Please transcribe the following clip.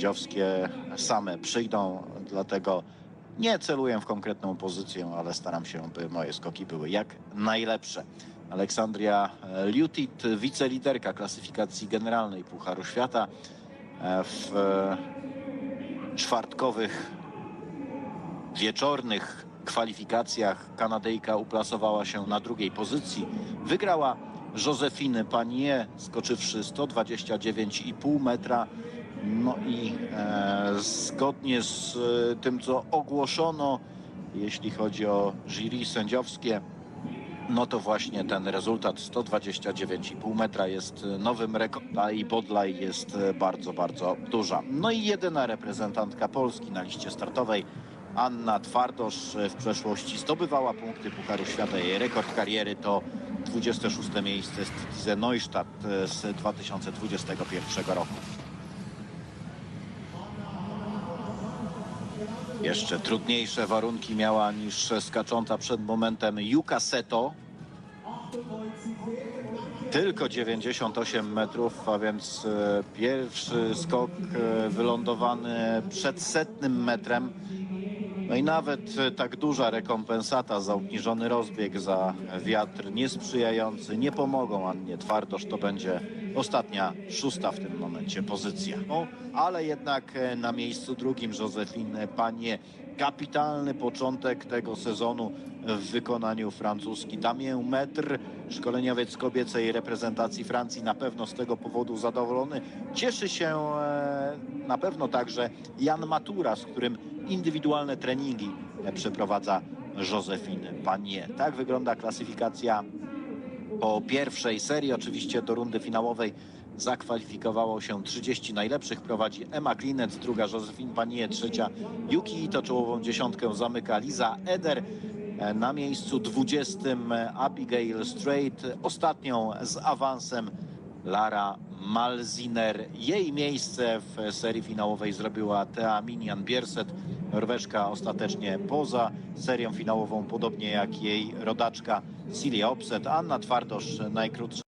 sędziowskie same przyjdą, dlatego nie celuję w konkretną pozycję, ale staram się, by moje skoki były jak najlepsze. Aleksandria Liutit, wiceliderka klasyfikacji generalnej Pucharu Świata e, w czwartkowych wieczornych kwalifikacjach Kanadyjka uplasowała się na drugiej pozycji. Wygrała Józefiny Panie, skoczywszy 129,5 metra. No i e, zgodnie z e, tym, co ogłoszono, jeśli chodzi o jury sędziowskie, no to właśnie ten rezultat 129,5 metra jest nowym rekordem, i Bodlaj jest bardzo, bardzo duża. No i jedyna reprezentantka Polski na liście startowej, Anna Twardosz w przeszłości zdobywała punkty Pucharu Świata. Jej rekord kariery to 26 miejsce z Tize Neustadt z 2021 roku. Jeszcze trudniejsze warunki miała niż skacząca przed momentem Yuka Seto. Tylko 98 metrów, a więc e, pierwszy skok e, wylądowany przed setnym metrem. No i nawet e, tak duża rekompensata za obniżony rozbieg, za wiatr niesprzyjający nie pomogą Annie Twardosz. To będzie ostatnia, szósta w tym momencie pozycja. No, ale jednak e, na miejscu drugim Józefine Panie. Kapitalny początek tego sezonu w wykonaniu francuski. Damien Metr, szkoleniowiec kobiecej reprezentacji Francji, na pewno z tego powodu zadowolony. Cieszy się e, na pewno także Jan Matura, z którym indywidualne treningi e, przeprowadza Józefine Panie. Tak wygląda klasyfikacja po pierwszej serii. Oczywiście do rundy finałowej zakwalifikowało się 30 najlepszych. Prowadzi Emma Klinec, druga Josephine Panie, trzecia Yuki to czołową dziesiątkę zamyka Liza Eder. E, Na miejscu 20 Abigail Strait, ostatnią z awansem Lara Malziner. Jej miejsce w serii finałowej zrobiła Thea Minian Bierset. Norweszka ostatecznie poza serią finałową, podobnie jak jej rodaczka Silja Opset. Anna Twardosz najkrótsza.